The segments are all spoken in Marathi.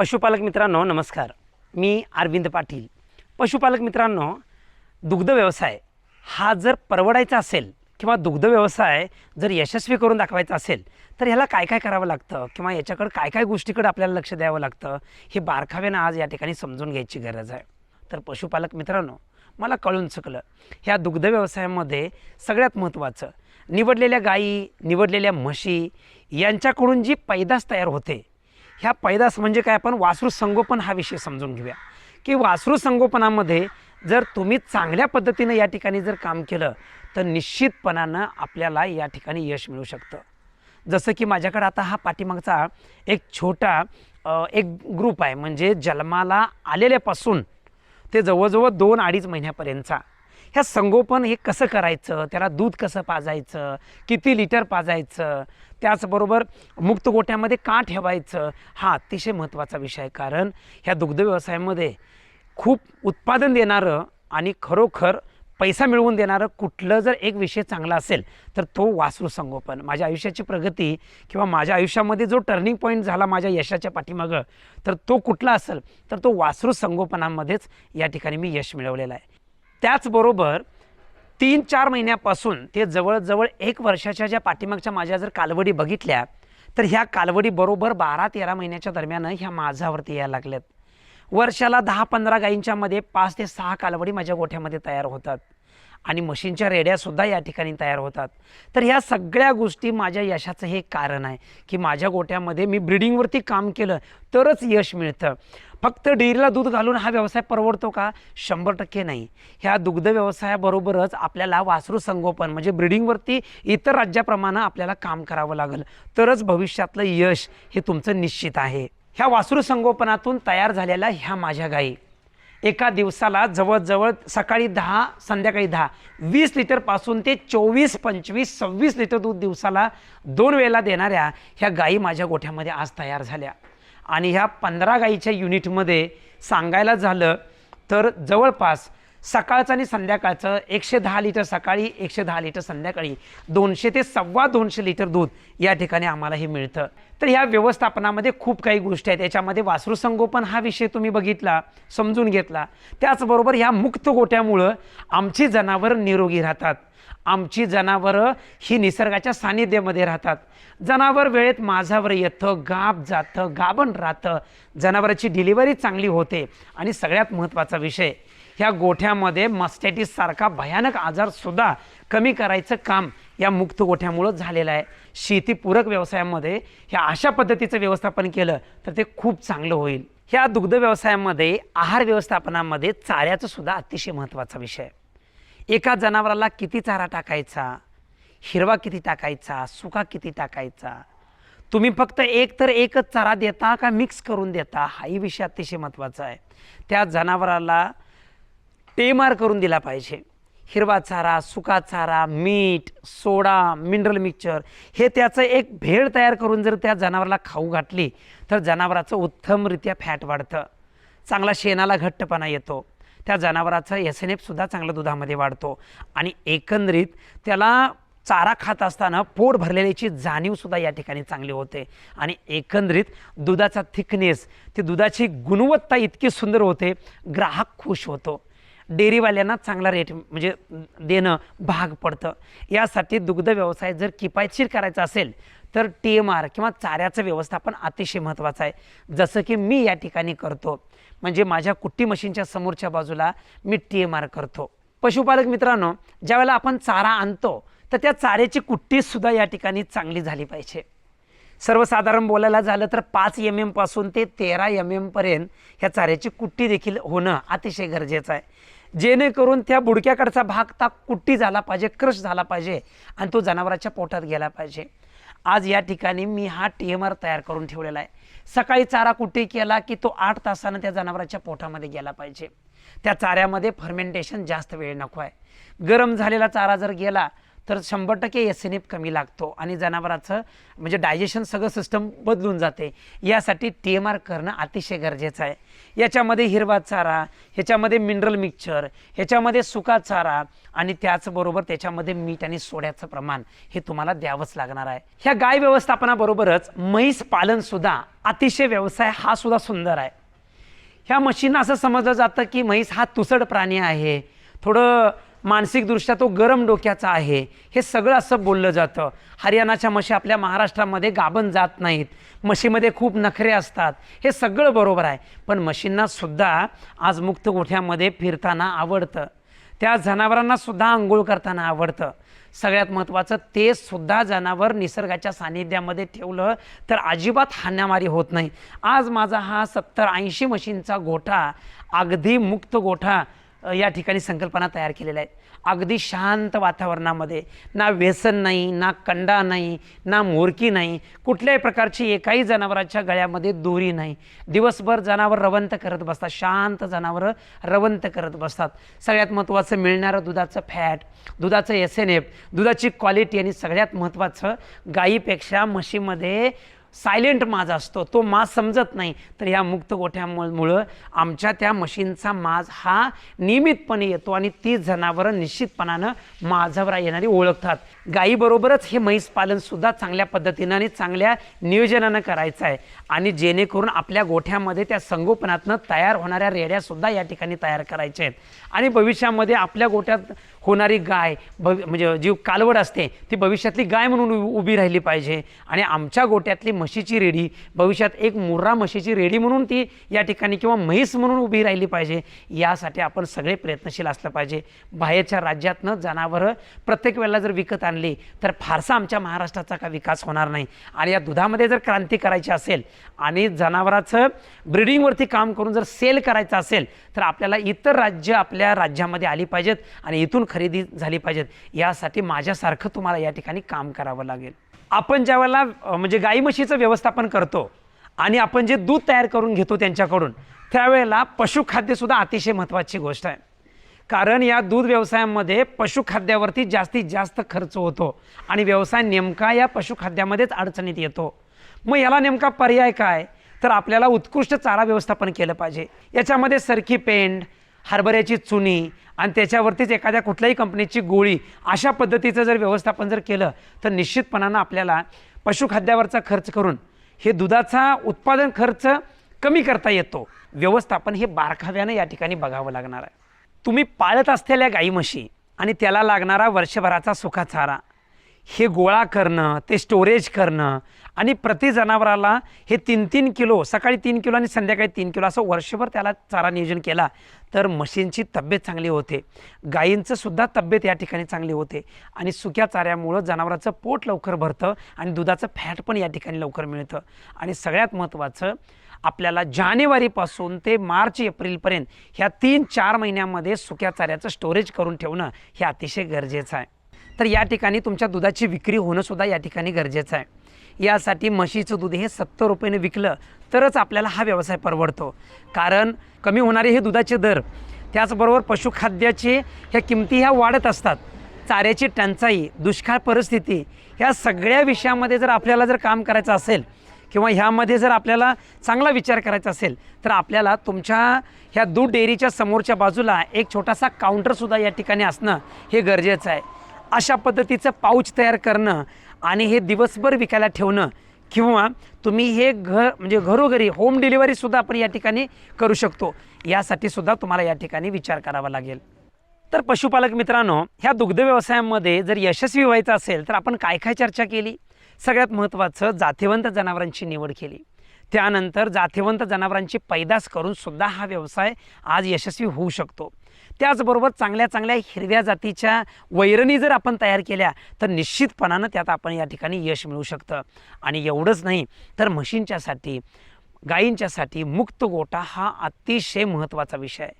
पशुपालक मित्रांनो नमस्कार. मी अरविंद पाटील. पशुपालक मित्रांनो दुग्ध व्यवसाय हा जर परवडायचा असेल किंवा दुग्ध व्यवसाय जर यशस्वी करून दाखवायचा असेल तर ह्याला काय काय करावं लागतं? किंवा याच्याकडं काय काय गोष्टीकडे आपल्याला लक्ष द्यावं लागतं? हे बारखाव्यानं आज या ठिकाणी समजून घ्यायची गरज आहे. तर पशुपालक मित्रांनो मला कळून चुकलं. ह्या दुग्ध व्यवसायामध्ये सगळ्यात महत्त्वाचं निवडलेल्या गायी निवडलेल्या म्हशी यांच्याकडून जी पैदास तयार होते ह्या पैदास म्हणजे काय? आपण वासरू संगोपन हा विषय समजून घेऊया. की वासरू संगोपनामध्ये जर तुम्ही चांगल्या पद्धतीनं या ठिकाणी जर काम केलं तर निश्चितपणानं आपल्याला या ठिकाणी यश मिळू शकतं. जसं की माझ्याकडे आता हा पाठीमागचा एक छोटा एक ग्रुप आहे. म्हणजे जन्माला आलेल्यापासून ते जवळजवळ दोन अडीच महिन्यापर्यंतचा. ह्या संगोपन हे कसं करायचं? त्याला दूध कसं पाजायचं? किती लिटर पाजायचं? त्याचबरोबर मुक्त गोट्यामध्ये का ठेवायचं? हा अतिशय महत्त्वाचा विषय आहे. कारण ह्या दुग्ध व्यवसायामध्ये खूप उत्पादन देणारं आणि खरोखर पैसा मिळवून देणारं कुठलं जर एक विषय चांगला असेल तर तो वासरू संगोपन. माझ्या आयुष्याची प्रगती किंवा माझ्या आयुष्यामध्ये जो टर्निंग पॉईंट झाला माझ्या यशाच्या पाठीमागं तर तो कुठला असेल तर तो वासरू संगोपनामध्येच या ठिकाणी मी यश मिळवलेलं आहे. त्याचबरोबर तीन चार महिन्यापासून ते जवळजवळ एक वर्षाच्या ज्या पाठीमागच्या माझ्या जर कालवडी बघितल्या तर ह्या कालवडी बरोबर बारा तेरा महिन्याच्या दरम्यान ह्या माझ्यावरती यायला लागल्यात. वर्षाला दहा पंधरा गायींच्यामध्ये पाच ते सहा कालवडी माझ्या गोठ्यामध्ये तयार होतात. आणि मशीनच्या रेड्यासुद्धा या ठिकाणी तयार होतात. तर ह्या सगळ्या गोष्टी माझ्या यशाचं हे कारण आहे की माझ्या गोठ्यामध्ये मी ब्रिडिंगवरती काम केलं तरच यश मिळतं. फक्त डेअरीला दूध घालून हा व्यवसाय परवडतो का? शंभर टक्के नाही. ह्या दुग्ध व्यवसायाबरोबरच आपल्याला वासरू संगोपन म्हणजे ब्रिडिंगवरती इतर राज्याप्रमाणे आपल्याला काम करावं लागेल. तरच भविष्यातलं यश हे तुमचं निश्चित आहे. ह्या वासरू संगोपनातून तयार झालेल्या ह्या माझ्या गायी. एका दिवसाला जवळजवळ सकाळी दहा संध्याकाळी दहा वीस लिटरपासून ते चोवीस पंचवीस सव्वीस लिटर दूध दिवसाला दोन वेळेला देणाऱ्या ह्या गायी माझ्या गोठ्यामध्ये आज तयार झाल्या. आणि ह्या पंधरा गाईच्या युनिटमध्ये सांगायला झालं तर जवळपास सकाळचं आणि संध्याकाळचं एकशे दहा लिटर सकाळी एकशे दहा लिटर संध्याकाळी दोनशे ते सव्वा दोनशे लिटर दूध या ठिकाणी आम्हाला हे मिळतं. तर ह्या व्यवस्थापनामध्ये खूप काही गोष्टी आहेत. याच्यामध्ये वासरू संगोपन हा विषय तुम्ही बघितला समजून घेतला. त्याचबरोबर ह्या मुक्त गोट्यामुळं आमची जनावरं निरोगी राहतात. आमची जनावरं ही निसर्गाच्या सानिध्यामध्ये राहतात. जनावर वेळेत माझावर येतं गाब जातं गाबण राहतं. जनावराची डिलिव्हरी चांगली होते. आणि सगळ्यात महत्त्वाचा विषय ह्या गोठ्यामध्ये मस्टॅटिस सारखा भयानक आजारसुद्धा कमी करायचं काम या मुक्त गोठ्यामुळं झालेलं आहे. शेतीपूरक व्यवसायामध्ये ह्या अशा पद्धतीचं व्यवस्थापन केलं तर ते खूप चांगलं होईल. ह्या दुग्ध व्यवसायामध्ये आहार व्यवस्थापनामध्ये चाऱ्याचं सुद्धा अतिशय महत्त्वाचा विषय एका जनावराला किती चारा टाकायचा? हिरवा किती टाकायचा? सुका किती टाकायचा? तुम्ही फक्त एक तर एकच चारा देता का मिक्स करून देता? हाही विषय अतिशय महत्त्वाचा आहे. त्या जनावराला टेमार करून दिला पाहिजे. हिरवा चारा सुका चारा मीठ सोडा मिनरल मिक्सचर हे त्याचं एक भेळ तयार करून जर त्या जनावराला खाऊ घातली तर जनावराचं उत्तमरित्या फॅट वाढतं. चांगला शेणाला घट्टपणा येतो. त्या जनावराचं एस एन एफसुद्धा चांगलं दुधामध्ये वाढतो. आणि एकंदरीत त्याला चारा खात असताना पोट भरलेल्याची जाणीवसुद्धा या ठिकाणी चांगली होते. आणि एकंदरीत दुधाचा थिकनेस ती दुधाची गुणवत्ता इतकी सुंदर होते ग्राहक खुश होतो. डेअरीवाल्यांना चांगला रेट म्हणजे देणं भाग पडतं. यासाठी दुग्ध व्यवसाय जर किफायतशीर करायचा असेल तर टी एम आर किंवा चाऱ्याचं व्यवस्थापन अतिशय महत्त्वाचं आहे. जसं की मी या ठिकाणी करतो म्हणजे माझ्या कुट्टी मशीनच्या समोरच्या बाजूला मी टी एम आर करतो. पशुपालक मित्रांनो ज्यावेळेला आपण चारा आणतो तर त्या चाऱ्याची कुट्टीसुद्धा या ठिकाणी चांगली झाली पाहिजे. सर्वसाधारण बोलायला झालं तर पाच एम एमपासून ते तेरा एम एमपर्यंत ह्या चाऱ्याची कुट्टी देखील होणं अतिशय गरजेचं आहे. जेणेकरून त्या बुडक्याकडचा भाग ता कुट्टी झाला पाहिजे क्रश झाला पाहिजे आणि तो जनावराच्या पोटात गेला पाहिजे. आज या ठिकाणी मी हा टी एम आर तयार करून ठेवलेला आहे. सकाळी चारा कुट्टी केला की तो आठ तासानं त्या जनावराच्या पोटामध्ये गेला पाहिजे. त्या चाऱ्यामध्ये फर्मेंटेशन जास्त वेळ नको आहे. गरम झालेला चारा जर गेला तर शंभर टक्के एस एन एफ कमी लागतो आणि जनावराचं म्हणजे डायजेशन सगळं सिस्टम बदलून जाते. यासाठी टी एम आर करणं अतिशय गरजेचं आहे. याच्यामध्ये हिरवा चारा ह्याच्यामध्ये मिनरल मिक्सचर ह्याच्यामध्ये सुका चारा आणि त्याचबरोबर त्याच्यामध्ये मीठ आणि सोड्याचं प्रमाण हे तुम्हाला द्यावंच लागणार आहे. ह्या गाय व्यवस्थापनाबरोबरच म्हैस पालनसुद्धा अतिशय व्यवसाय हा सुद्धा सुंदर आहे. ह्या म्हशींना असं समजलं जातं की म्हैस हा तुसड प्राणी आहे. थोडं मानसिकदृष्ट्या तो गरम डोक्याचा आहे. हे सगळं असं बोललं जातं. हरियाणाच्या म्हशी आपल्या महाराष्ट्रामध्ये गाभण जात नाहीत. म्हशीमध्ये खूप नखरे असतात. हे सगळं बरोबर आहे. पण म्हशींनासुद्धा आज मुक्त गोठ्यामध्ये फिरताना आवडतं. त्या जनावरांनासुद्धा आंघोळ करताना आवडतं. सगळ्यात महत्त्वाचं ते सुद्धा जनावर निसर्गाच्या सानिध्यामध्ये ठेवलं तर अजिबात हाण्यामारी होत नाही. आज माझा हा सत्तर ऐंशी म्हशींचा गोठा अगदी मुक्त गोठा या ठिकाणी संकल्पना तयार केलेल्या आहेत. अगदी शांत वातावरणामध्ये ना व्यसन नाही ना कंडा नाही ना मोरकी नाही कुठल्याही प्रकारची एकाही जनावराच्या गळ्यामध्ये दोरी नाही. दिवसभर जनावर रवंत करत बसतात शांत जनावरं रवंत करत बसतात. सगळ्यात महत्त्वाचं मिळणारं दुधाचं फॅट दुधाचं एस एन एफ दुधाची क्वालिटी आणि सगळ्यात महत्त्वाचं गाईपेक्षा म्हशीमध्ये सायलेंट माज असतो तो माज समजत नाही. तर ह्या मुक्त गोठ्यामुळं मुळं आमच्या त्या मशीनचा माज हा नियमितपणे येतो आणि ती जनावरं निश्चितपणानं माझावर येणारी ओळखतात. गायीबरोबरच हे म्हैस पालनसुद्धा चांगल्या पद्धतीनं आणि चांगल्या नियोजनानं करायचं आहे. आणि जेणेकरून आपल्या गोठ्यामध्ये त्या संगोपनातनं तयार होणाऱ्या रेड्यासुद्धा या ठिकाणी तयार करायच्या आहेत. आणि भविष्यामध्ये आपल्या गोठ्यात होणारी गाय भवि म्हणजे जी कालवड असते ती भविष्यातली गाय म्हणून उ- उभी राहिली पाहिजे. आणि आमच्या गोठ्यातली म्हशीची रेडी. भविष्यात एक मुर्रा म्हशीची रेडी म्हणून ती या ठिकाणी किंवा म्हैस म्हणून उभी राहिली पाहिजे. यासाठी आपण सगळे प्रयत्नशील असलं पाहिजे. बाहेरच्या राज्यातनं जनावरं प्रत्येक वेळेला जर विकत आणली तर फारसा आमच्या महाराष्ट्राचा का विकास होणार नाही. आणि या दुधामध्ये जर क्रांती करायची असेल आणि जनावराचं ब्रिडिंगवरती काम करून जर सेल करायचं असेल तर आपल्याला इतर राज्य आपल्या राज्यामध्ये आली पाहिजेत आणि इथून खरेदी झाली पाहिजेत. यासाठी माझ्यासारखं तुम्हाला या ठिकाणी काम करावं लागेल. आपण ज्या वेळेला म्हणजे गाई म्हशीचं व्यवस्थापन करतो आणि आपण जे दूध तयार करून घेतो त्यांच्याकडून त्यावेळेला पशुखाद्यसुद्धा अतिशय महत्त्वाची गोष्ट आहे. कारण या दूध व्यवसायामध्ये पशुखाद्यावरती जास्तीत जास्त खर्च होतो आणि व्यवसाय नेमका या पशुखाद्यामध्येच अडचणीत येतो. मग याला नेमका पर्याय काय? तर आपल्याला उत्कृष्ट चारा व्यवस्थापन केलं पाहिजे. याच्यामध्ये सरकी पेंड हरभऱ्याची चुनी आणि त्याच्यावरतीच एखाद्या कुठल्याही कंपनीची गोळी अशा पद्धतीचं जर व्यवस्थापन जर केलं तर निश्चितपणानं आपल्याला पशुखाद्यावरचा खर्च करून हे दुधाचा उत्पादन खर्च कमी करता येतो. व्यवस्थापन हे बारकाव्यानं या ठिकाणी बघावं लागणार आहे. तुम्ही पाळत असलेल्या गाई म्हशी आणि त्याला लागणारा वर्षभराचा सुखाचारा हे गोळा करणं ते स्टोरेज करणं आणि प्रति जनावराला हे तीन तीन किलो सकाळी तीन किलो आणि संध्याकाळी तीन किलो असं वर्षभर त्याला चारा नियोजन केला तर म्हशींची तब्येत चांगली होते. गायींचंसुद्धा तब्येत या ठिकाणी चांगली होते आणि सुक्या चाऱ्यामुळं जनावराचं पोट लवकर भरतं आणि दुधाचं फॅट पण या ठिकाणी लवकर मिळतं. आणि सगळ्यात महत्त्वाचं आपल्याला जानेवारीपासून ते मार्च एप्रिलपर्यंत ह्या तीन चार महिन्यामध्ये सुक्या चाऱ्याचं स्टोरेज करून ठेवणं हे अतिशय गरजेचं आहे. तर या ठिकाणी तुमच्या दुधाची विक्री होणंसुद्धा या ठिकाणी गरजेचं आहे. यासाठी म्हशीचं दूध हे सत्तर रुपयाने विकलं तरच आपल्याला हा व्यवसाय परवडतो. कारण कमी होणारे हे दुधाचे दर त्याचबरोबर पशुखाद्याचे ह्या किमती ह्या वाढत असतात. चाऱ्याची टंचाई दुष्काळ परिस्थिती ह्या सगळ्या विषयामध्ये जर आपल्याला जर काम करायचं असेल किंवा ह्यामध्ये जर आपल्याला चांगला विचार करायचा असेल तर आपल्याला तुमच्या ह्या दूध डेअरीच्या समोरच्या बाजूला एक छोटासा काउंटरसुद्धा या ठिकाणी असणं हे गरजेचं आहे. अशा पद्धतीचं पाऊच तयार करणं आणि हे दिवसभर विकायला ठेवणं किंवा तुम्ही हे घर म्हणजे घरोघरी होम डिलिव्हरीसुद्धा आपण या ठिकाणी करू शकतो. यासाठी सुद्धा तुम्हाला या ठिकाणी विचार करावा लागेल. तर पशुपालक मित्रांनो ह्या दुग्ध व्यवसायामध्ये जर यशस्वी व्हायचं असेल तर आपण काय काय चर्चा केली? सगळ्यात महत्त्वाचं जाथेवंत जनावरांची निवड केली. त्यानंतर जाथेवंत जनावरांची पैदास करून सुद्धा हा व्यवसाय आज यशस्वी होऊ शकतो. त्याचबरोबर चांगल्या चांगल्या हिरव्या जातीच्या वैरणी जर आपण तयार केल्या तर निश्चितपणानं त्यात आपण या ठिकाणी यश मिळू शकतं. आणि एवढंच नाही तर म्हशींच्यासाठी गायींच्यासाठी मुक्त गोठा हा अतिशय महत्त्वाचा विषय आहे.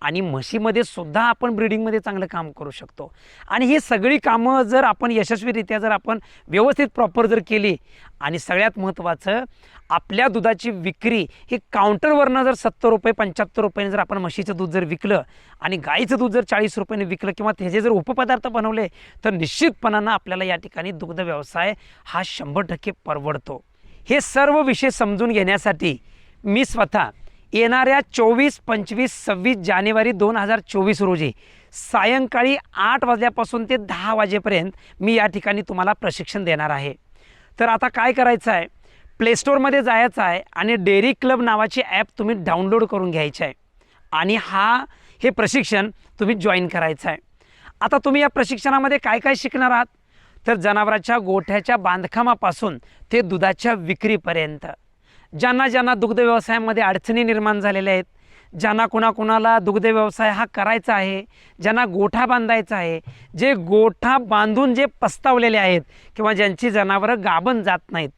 आणि म्हशीमध्ये सुद्धा आपण ब्रिडिंगमध्ये चांगलं काम करू शकतो. आणि ही सगळी कामं जर आपण यशस्वीरित्या जर आपण व्यवस्थित प्रॉपर जर केली आणि सगळ्यात महत्त्वाचं आपल्या दुधाची विक्री ही काउंटरवरनं जर सत्तर रुपये पंच्याहत्तर रुपयाने जर आपण म्हशीचं दूध जर विकलं आणि गाईचं दूध जर चाळीस रुपयाने विकलं किंवा त्याचे जर उपपदार्थ बनवले तर निश्चितपणानं आपल्याला या ठिकाणी दुग्ध व्यवसाय हा शंभर टक्के परवडतो. हे सर्व विषय समजून घेण्यासाठी मी स्वतः येणाऱ्या चोवीस पंचवीस सव्वीस जानेवारी दोन हजार चोवीस रोजी सायंकाळी आठ वाजल्यापासून ते दहा वाजेपर्यंत मी या ठिकाणी तुम्हाला प्रशिक्षण देणार आहे. तर आता काय करायचं आहे? प्लेस्टोरमध्ये जायचं आहे आणि डेअरी क्लब नावाची ॲप तुम्ही डाउनलोड करून घ्यायची आहे. आणि हा हे प्रशिक्षण तुम्ही जॉईन करायचं आहे. आता तुम्ही या प्रशिक्षणामध्ये काय काय शिकणार आहात? तर जनावरांच्या गोठ्याच्या बांधकामापासून ते दुधाच्या विक्रीपर्यंत. ज्यांना ज्यांना दुग्ध व्यवसायामध्ये अडचणी निर्माण झालेल्या आहेत ज्यांना कुणाकुणाला दुग्ध व्यवसाय हा करायचा आहे ज्यांना गोठा बांधायचा आहे जे गोठा बांधून जे पस्तावलेले आहेत किंवा ज्यांची जनावरं गाबन जात नाहीत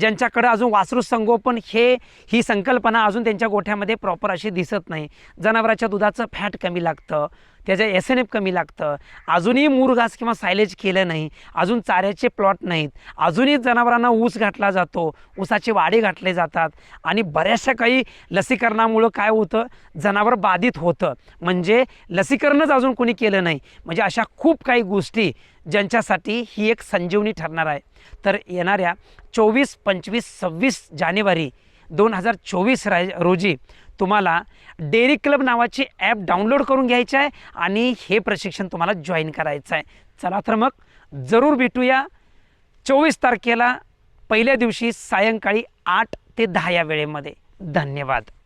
ज्यांच्याकडं अजून वासरू संगोपन हे ही संकल्पना अजून त्यांच्या गोठ्यामध्ये प्रॉपर अशी दिसत नाही. जनावराच्या दुधाचं फॅट कमी लागतं त्याचं एस एन एफ कमी लागतं. अजूनही मुरघास किंवा सायलेज केलं नाही अजून चाऱ्याचे प्लॉट नाहीत. अजूनही जनावरांना ऊस घातला जातो ऊसाचे वाडे घातले जातात आणि बऱ्याचशा काही लसीकरणामुळं काय होतं? जनावर बाधित होतं. म्हणजे लसीकरणच अजून कोणी केलं नाही. म्हणजे अशा खूप काही गोष्टी ज्यांच्यासाठी ही एक संजीवनी ठरणार आहे. तर येणाऱ्या चोवीस पंचवीस सव्वीस जानेवारी दोन हजार चोवीस रा रोजी तुम्हाला डेअरी क्लब नावाची ॲप डाउनलोड करून घ्यायची आहे आणि हे प्रशिक्षण तुम्हाला जॉईन करायचं आहे. चला तर मग जरूर भेटूया. चोवीस तारखेला पहिल्या दिवशी सायंकाळी आठ ते दहा या वेळेमध्ये. धन्यवाद.